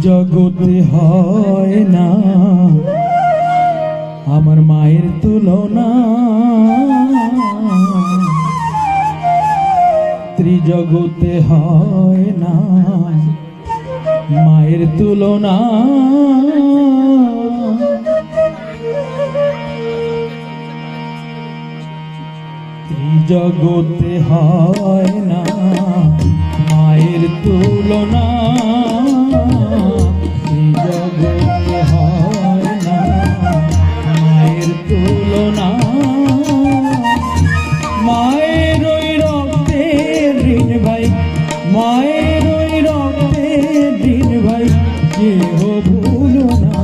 জগতে হয় না। আমার মায়ের তুলনা। ত্রিজগতে হয় না। মায়ের তুলনা। ত্রিজগতে হয় না। মায়ের তুলনা। তুলনা মায়ের ওই রক্তের ঋণ ভাই, মায়ের ওই রক্তের ঋণ ভাই, কেহ ভুলো না।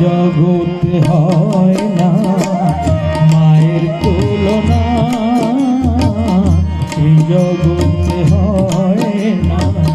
জগতে হয় না মায়ের তুলনা। জগতে হয় না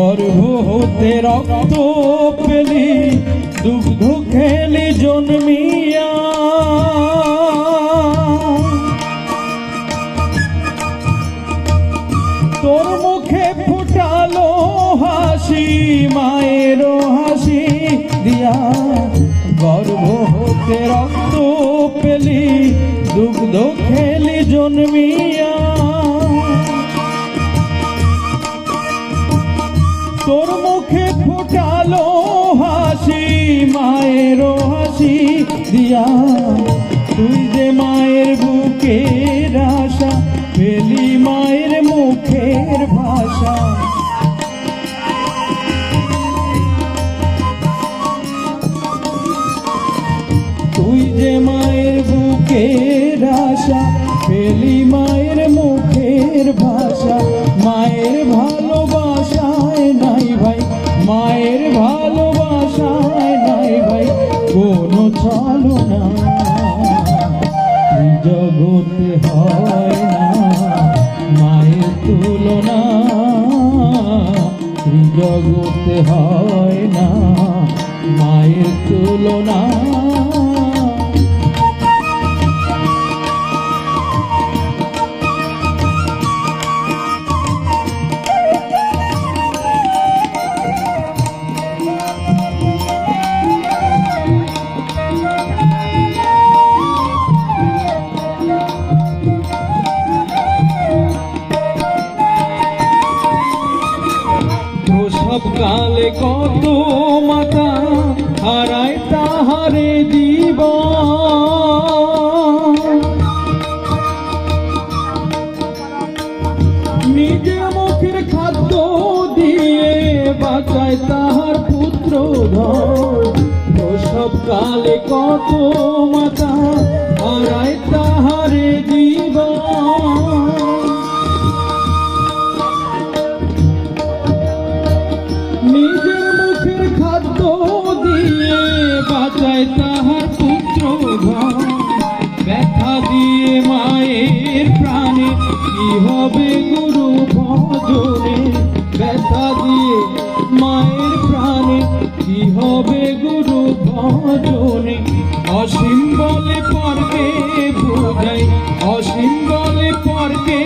গর্ভ হতে রক্ত পেলি দুগ্ধ খেলি জন্মিয়া। তোর মুখে ফুটালো হাসি, মায়ের হাসি দিয়া। গর্ভ হতে রক্ত পেলি দুগ্ধ খেলি জন্মিয়া। তোর মুখে ফোটালো হাসি মায়ের হাসি দিয়া। তুই যে মায়ের বুকে আশা, পেলি মায়ের মুখের ভাষা। তুই যে মায়ের বুকে আশা, পেলি মায়ের মুখের ভাষা। চলো না। জগতে হয় না মায়ের তুলনা। জগতে হয় না মায়ের তুলনা। প্রসব কালে কত মাতা হারায় তাহারে দিব নিজে মুখের খাদ্য দিয়ে বাঁচায় তাহার পুত্র ধন। প্রসব কালে কত মাতা হারায় তাহারে বাঁচায় তাহার পুত্র ব্যথা দিয়ে মায়ের প্রাণে কি হবে গুরু ভজনে? ব্যথা দিয়ে মায়ের প্রাণে কি হবে গুরু ভজনে? অসীম বলে পরকে বুঝাই, অসীম বলে পরকে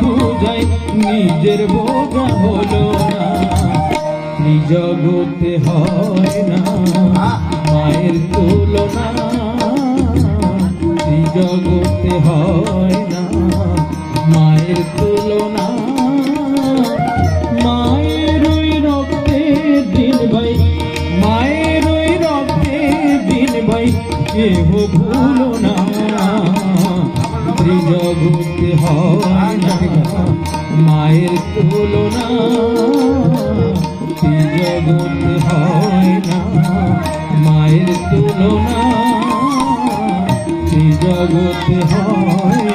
বুঝাই, নিজের বোঝা হলো না। জগতে হয় না মায়ের তুলনা। জগতে হয় না মায়ের তুলনা। মায়ের ওই রক্তে দিন ভাই মায়ের ওই রক্তে দিন ভাই কেহ ভুলো না। ত্রিজগতে হয় না মায়ের তুলনা। জগতে হয় না। মায়ের তুলনা জগৎ হয়